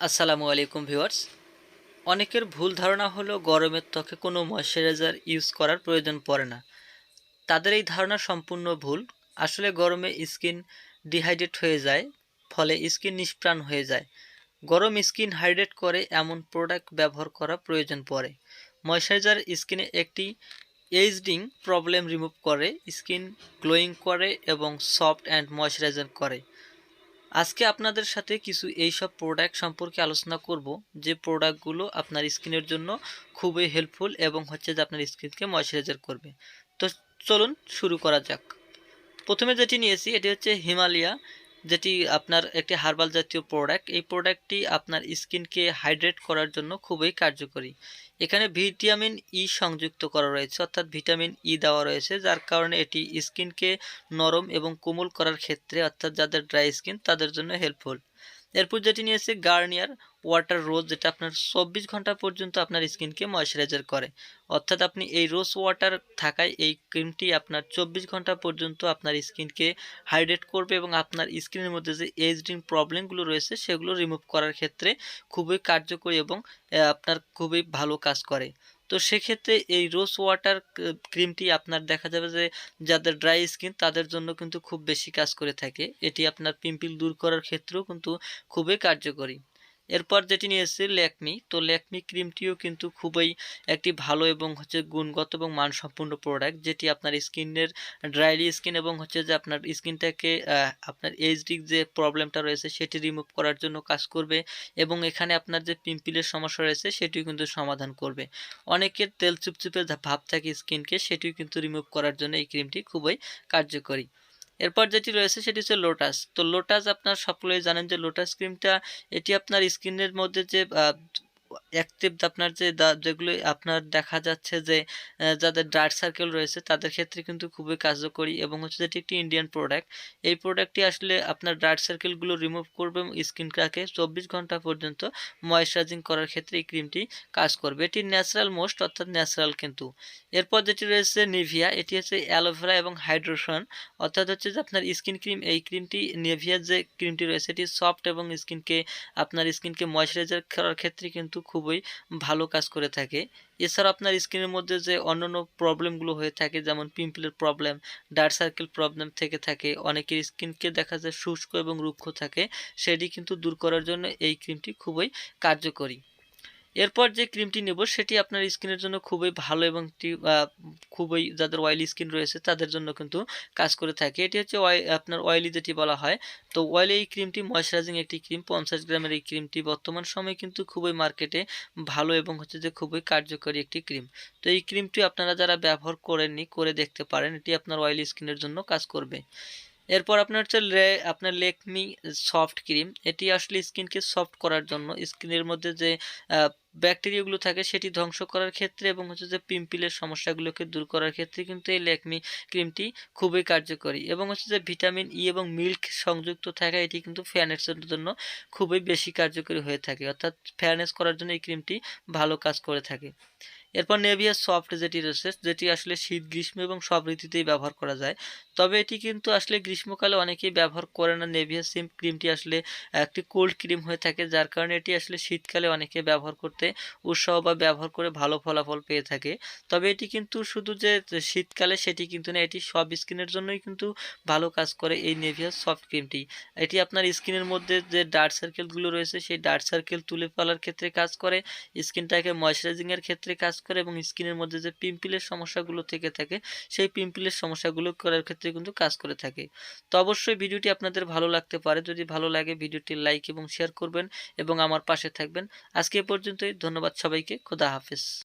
আসসালামু আলাইকুম ভিউয়ার্স। অনেকের ভুল ধারণা হলো গরমের ত্বকে কোনো ময়শ্চারাইজার ইউজ করার প্রয়োজন পড়ে না। তাদের এই ধারণা সম্পূর্ণ ভুল। আসলে গরমে স্কিন ডিহাইড্রেট হয়ে যায়, ফলে স্কিন নিষ্প্রাণ হয়ে যায়। গরম স্কিন হাইড্রেট করে এমন প্রোডাক্ট ব্যবহার করা প্রয়োজন পড়ে। ময়শ্চারাইজার স্কিনে একটি এইজডিং প্রবলেম রিমুভ করে, স্কিন গ্লোয়িং করে এবং সফট অ্যান্ড ময়শ্চারাইজার করে। আজকে আপনাদের সাথে কিছু এইসব প্রোডাক্ট সম্পর্কে আলোচনা করব। যে প্রোডাক্টগুলো আপনার স্কিনের জন্য খুবই হেল্পফুল এবং হচ্ছে যে আপনার স্কিনকে ময়শ্চারাইজার করবে। তো চলুন শুরু করা যাক। প্রথমে যেটি নিয়েছি, এটি হচ্ছে হিমালয়া যেটি আপনার একটি হার্বাল জাতীয় প্রোডাক্ট এই প্রোডাক্টটি আপনার স্কিনকে হাইড্রেট করার জন্য খুবই কার্যকরী। এখানে ভিটামিন ই সংযুক্ত করা রয়েছে, অর্থাৎ ভিটামিন ই দেওয়া রয়েছে, যার কারণে এটি স্কিনকে নরম এবং কোমল করার ক্ষেত্রে, অর্থাৎ যাদের ড্রাই স্কিন তাদের জন্য হেল্পফুল এরপর যেটি নিয়েছে গার্নিয়ার ওয়াটার রোজ, যেটা আপনার চব্বিশ ঘণ্টা পর্যন্ত আপনার স্কিনকে ময়শ্চারাইজার করে। অর্থাৎ আপনি এই রোজ ওয়াটার থাকায় এই ক্রিমটি আপনার চব্বিশ ঘণ্টা পর্যন্ত আপনার স্কিনকে হাইড্রেট করবে এবং আপনার স্কিনের মধ্যে যে এজডিং প্রবলেমগুলো রয়েছে, সেগুলো রিমুভ করার ক্ষেত্রে খুবই কার্যকরী এবং আপনার খুবই ভালো কাজ করে। তো সেক্ষেত্রে এই রোজ ওয়াটার ক্রিমটি আপনার দেখা যাবে যে যাদের ড্রাই স্কিন তাদের জন্য কিন্তু খুব বেশি কাজ করে থাকে। এটি আপনার পিম্পিল দূর করার ক্ষেত্রেও কিন্তু খুবই কার্যকরী। এরপর যেটি নিয়ে এসেছি ল্যাকমি। তো ল্যাকমি ক্রিমটিও কিন্তু খুবই একটি ভালো এবং হচ্ছে গুণগত এবং মানসম্পন্ন প্রোডাক্ট যেটি আপনার স্কিনের ড্রাইলি স্কিন এবং হচ্ছে যে আপনার স্কিনটাকে আপনার এইচডিক যে প্রবলেমটা রয়েছে সেটি রিমুভ করার জন্য কাজ করবে এবং এখানে আপনার যে পিম্পিলের সমস্যা রয়েছে সেটিও কিন্তু সমাধান করবে। অনেকের তেল চুপচুপে ভাব থাকে স্কিনকে সেটিও কিন্তু রিমুভ করার জন্য এই ক্রিমটি খুবই কার্যকরী। এরপর যেটি রয়েছে সেটি হচ্ছে লোটাস তো লোটাস আপনার সকলেই জানেন যে লোটাস ক্রিমটা এটি আপনার স্কিনের মধ্যে যে অ্যাক্টিভ আপনার যে যেগুলো আপনার দেখা যাচ্ছে যে যাদের ডার্ক সার্কেল রয়েছে, তাদের ক্ষেত্রে কিন্তু খুবই কার্যকরী এবং হচ্ছে যেটি একটি ইন্ডিয়ান প্রোডাক্ট এই প্রোডাক্টটি আসলে আপনার ডার্ক সার্কেলগুলো রিমুভ করবে এবং স্কিনটাকে চব্বিশ ঘণ্টা পর্যন্ত ময়শ্চারাইজিং করার ক্ষেত্রে এই ক্রিমটি কাজ করবে। এটি ন্যাচারাল মোস্ট অর্থাৎ ন্যাচারাল কিন্তু। এরপর যেটি রয়েছে নিভিয়া এটি হচ্ছে অ্যালোভেরা এবং হাইড্রোশন অর্থাৎ হচ্ছে যে আপনার স্কিন ক্রিম এই ক্রিমটি নিভিয়ার যে ক্রিমটি রয়েছে, এটি সফট এবং স্কিনকে আপনার স্কিনকে ময়শ্চারাইজার করার ক্ষেত্রে কিন্তু খুবই ভালো কাজ করে থাকে। এছাড়া আপনার স্কিনের মধ্যে যে অন্যান্য প্রবলেমগুলো হয়ে থাকে, যেমন পিম্পলের প্রবলেম ডার্ক সার্কেল প্রবলেম থেকে থাকে, অনেকের স্কিনকে দেখা যায় শুষ্ক এবং রুক্ষ থাকে, সেটি কিন্তু দূর করার জন্য এই ক্রিমটি খুবই কার্যকরী। এরপর যে ক্রিমটি নেব, সেটি আপনার স্কিনের জন্য খুবই ভালো এবং খুবই যাদের অয়েলি স্কিন রয়েছে তাদের জন্য কিন্তু কাজ করে থাকে। এটি হচ্ছে আপনার অয়েলি যেটি বলা হয়। তো অয়েলি এই ক্রিমটি ময়শ্চারাইজিং একটি ক্রিম, পঞ্চাশ গ্রামের এই ক্রিমটি বর্তমান সময়ে কিন্তু খুবই মার্কেটে ভালো এবং হচ্ছে যে খুবই কার্যকরী একটি ক্রিম। তো এই ক্রিমটি আপনারা যারা ব্যবহার করেননি, করে দেখতে পারেন। এটি আপনার অয়েলি স্কিনের জন্য কাজ করবে। এরপর আপনার হচ্ছে আপনার লেকমি সফট ক্রিম, এটি আসলে স্কিনকে সফট করার জন্য, স্কিনের মধ্যে যে ব্যাকটেরিয়াগুলো থাকে সেটি ধ্বংস করার ক্ষেত্রে এবং হচ্ছে যে পিম্পিলের সমস্যাগুলোকে দূর করার ক্ষেত্রে কিন্তু এই ল্যাকমি ক্রিমটি খুবই কার্যকরী এবং হচ্ছে যে ভিটামিন ই এবং মিল্ক সংযুক্ত থাকা এটি কিন্তু ফ্যানেসের জন্য খুবই বেশি কার্যকরী হয়ে থাকে। অর্থাৎ ফ্যানেস করার জন্য এই ক্রিমটি ভালো কাজ করে থাকে। এরপর নেভিয়া সফট যেটি রয়েছে, যেটি আসলে শীত, গ্রীষ্ম এবং সব ঋতুতেই ব্যবহার করা যায়। তবে এটি কিন্তু আসলে গ্রীষ্মকালে অনেকেই ব্যবহার করে না। নেভিয়া সিম ক্রিমটি আসলে একটি কোল্ড ক্রিম হয়ে থাকে, যার কারণে এটি আসলে শীতকালে অনেকে ব্যবহার করতে উৎসাহ বা ব্যবহার করে ভালো ফলাফল পেয়ে থাকে। তবে এটি কিন্তু শুধু যে শীতকালে সেটি কিন্তু না, এটি সব স্কিনের জন্যই কিন্তু ভালো কাজ করে এই নেভিয়া সফট ক্রিমটি। এটি আপনার স্কিনের মধ্যে যে ডার্ক সার্কেলগুলো রয়েছে, সেই ডার্ক সার্কেল তুলে ফেলার ক্ষেত্রে কাজ করে। স্কিনটাকে ময়শ্চারাইজিংয়ের ক্ষেত্রে কাজ করে এবং স্কিনের মধ্যে যে পিম্পিলের সমস্যাগুলো থেকে থাকে, সেই পিম্পিলের সমস্যাগুলো করার ক্ষেত্রে কিন্তু কাজ করে থাকে। তো অবশ্যই ভিডিওটি আপনাদের ভালো লাগতে পারে। যদি ভালো লাগে ভিডিওটি লাইক এবং শেয়ার করবেন এবং আমার পাশে থাকবেন। আজকে এ পর্যন্তই। ধন্যবাদ সবাইকে। খোদা হাফেজ।